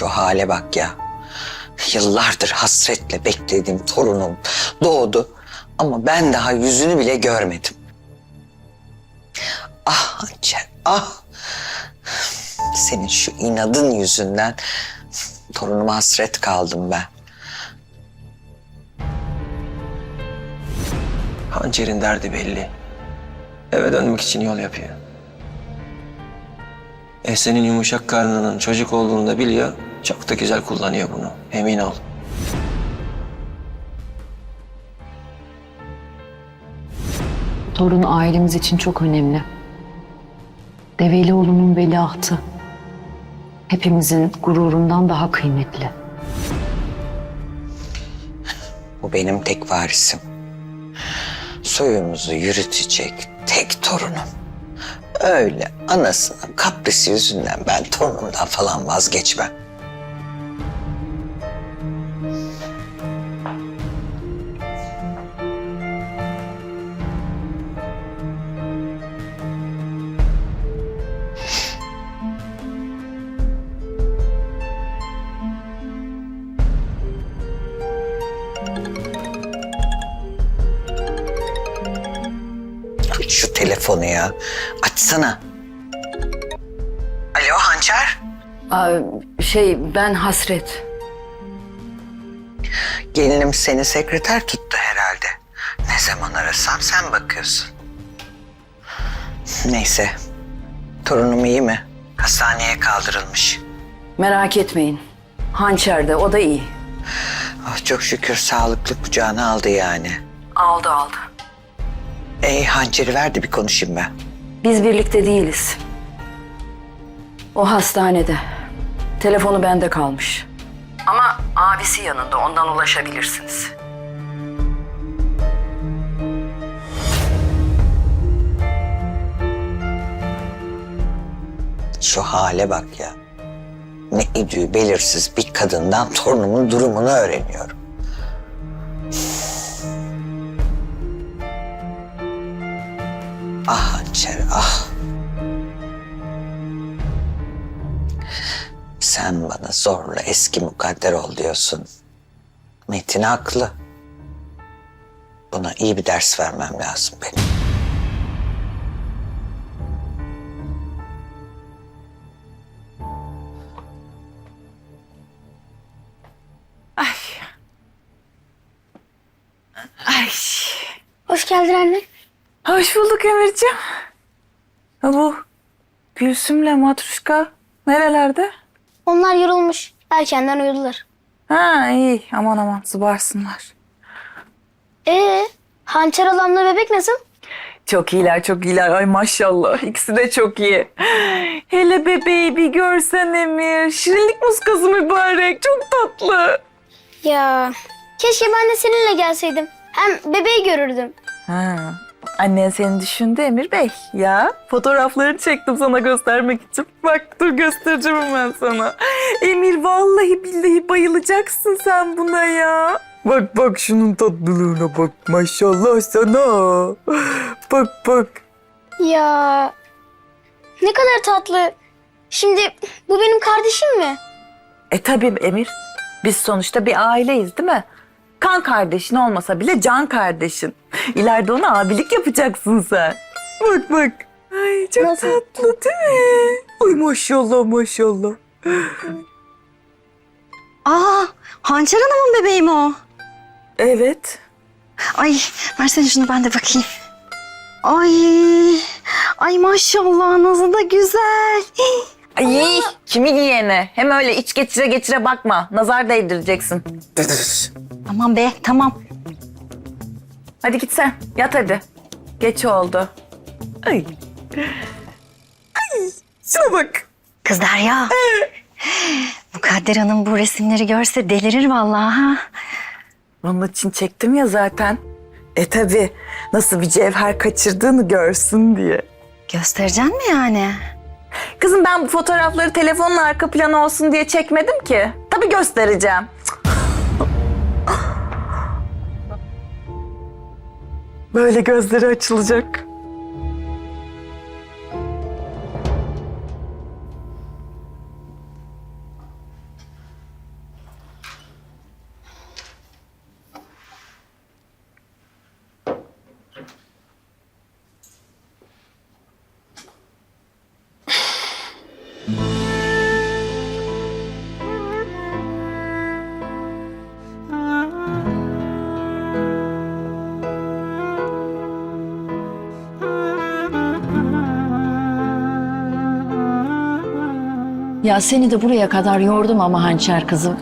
Şu hale bak ya. Yıllardır hasretle beklediğim torunum doğdu ama ben daha yüzünü bile görmedim. Ah Hançer, ah. Senin şu inadın yüzünden torunuma hasret kaldım ben. Hançer'in derdi belli. Eve dönmek için yol yapıyor. E senin yumuşak karnının çocuk olduğunu da biliyor. Çok da güzel kullanıyor bunu. Emin ol. Torun ailemiz için çok önemli. Develioğlu'nun veliahtı hepimizin gururundan daha kıymetli. Bu benim tek varisim. Soyumuzu yürütecek tek torunum. Öyle anasının kaprisi yüzünden ben torunumdan falan vazgeçmem. Telefonu ya. Açsana. Alo Hançer. Aa, şey ben Hasret. Gelinim seni sekreter tuttu herhalde. Ne zaman arasam sen bakıyorsun. Neyse. Torunum iyi mi? Hastaneye kaldırılmış. Merak etmeyin. Hançer de o da iyi. Ah, çok şükür sağlıklı kucağına aldı yani. Aldı aldı. Ey hançeri ver de bir konuşayım ben. Biz birlikte değiliz. O hastanede. Telefonu bende kalmış. Ama abisi yanında ondan ulaşabilirsiniz. Şu hale bak ya. Ne idüğü belirsiz bir kadından torunumun durumunu öğreniyorum. Sen bana zorla eski mukadder ol diyorsun. Metin haklı. Buna iyi bir ders vermem lazım benim. Hoş geldin anne. Hoş bulduk Emir'ciğim. Ha bu Gülsüm'le Matruşka nerelerde? Onlar yorulmuş. Erkenden uyudular. Ha iyi aman aman zıbarsınlar. Ee, hançer alanla bebek nasıl? Çok iyiler çok iyiler ay maşallah ikisi de çok iyi. Hele bebeği bir görsen Emir. Şirinlik muskası mübarek çok tatlı. Ya keşke ben de seninle gelseydim. Hem bebeği görürdüm. Ha. Annen seni düşündü Emir Bey. Ya fotoğraflarını çektim sana göstermek için. Bak dur göstereceğim hemen sana. Emir vallahi billahi bayılacaksın sen buna ya. Bak bak şunun tatlılığına bak maşallah sana. Bak bak. Ya ne kadar tatlı. Şimdi bu benim kardeşim mi? E tabii Emir. Biz sonuçta bir aileyiz değil mi? Kan kardeşin olmasa bile can kardeşin. İleride ona abilik yapacaksın sen. Bak bak. Ay çok Nasıl? tatlı değil mi? Ay maşallah maşallah. Aa, Hançer Hanım'ın bebeği mi o? Evet. Ay, versene şunu ben de bakayım. Ay, ay maşallah nasıl da güzel. Ay kimi giyene? Hem öyle iç geçire geçire bakma. Nazar değdireceksin. Tamam be, tamam. Hadi git sen. Yat hadi. Geç oldu. Ay. Ay. Şuna bak. Kız Derya. Mukadder Hanım bu resimleri görse delirir vallahi ha. Onun için çektim ya zaten. E tabi nasıl bir cevher kaçırdığını görsün diye. Göstereceksin mi yani? Kızım ben bu fotoğrafları telefonun arka planı olsun diye çekmedim ki. Tabii göstereceğim. Böyle gözleri açılacak. Ya seni de buraya kadar yordum ama hançer kızım.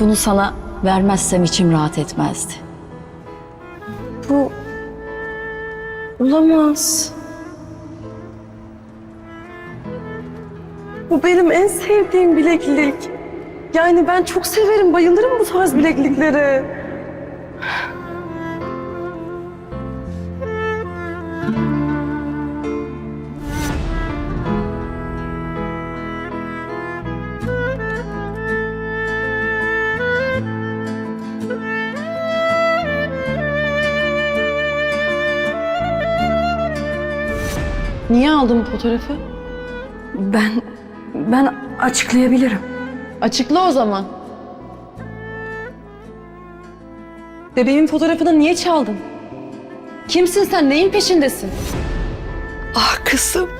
Bunu sana vermezsem içim rahat etmezdi. Bu olamaz. Bu benim en sevdiğim bileklik. Yani ben çok severim, bayılırım bu tarz bilekliklere. Niye aldın bu fotoğrafı? Ben, ben açıklayabilirim. Açıkla o zaman. Bebeğimin fotoğrafını niye çaldın? Kimsin sen? Neyin peşindesin? Ah kızım.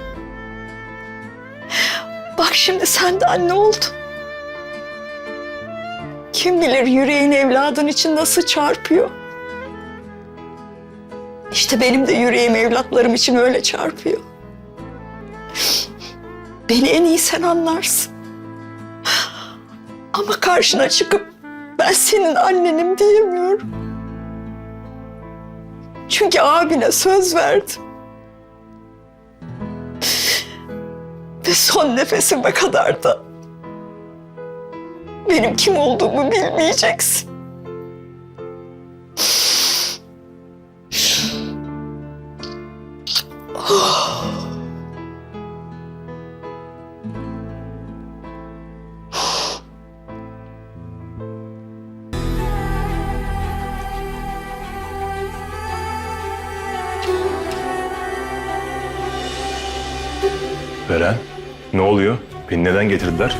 Bak şimdi sen de anne oldun. Kim bilir yüreğin evladın için nasıl çarpıyor. İşte benim de yüreğim evlatlarım için öyle çarpıyor. Beni en iyi sen anlarsın. Ama karşına çıkıp ben senin annenim diyemiyorum. Çünkü abine söz verdim. Ve son nefesime kadar da benim kim olduğumu bilmeyeceksin. Ne oluyor? Beni neden getirdiler?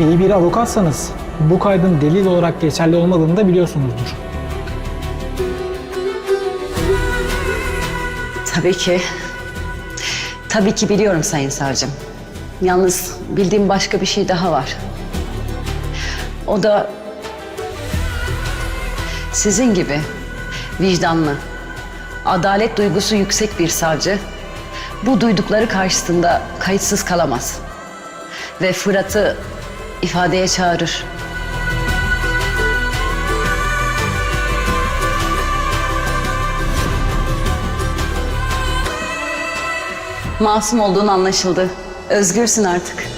İyi bir avukatsanız bu kaydın delil olarak geçerli olmadığını da biliyorsunuzdur. Tabii ki. Tabii ki biliyorum Sayın Savcım. Yalnız bildiğim başka bir şey daha var. O da sizin gibi vicdanlı, adalet duygusu yüksek bir savcı bu duydukları karşısında kayıtsız kalamaz. Ve Fırat'ı ifadeye çağırır. Masum olduğun anlaşıldı. Özgürsün artık.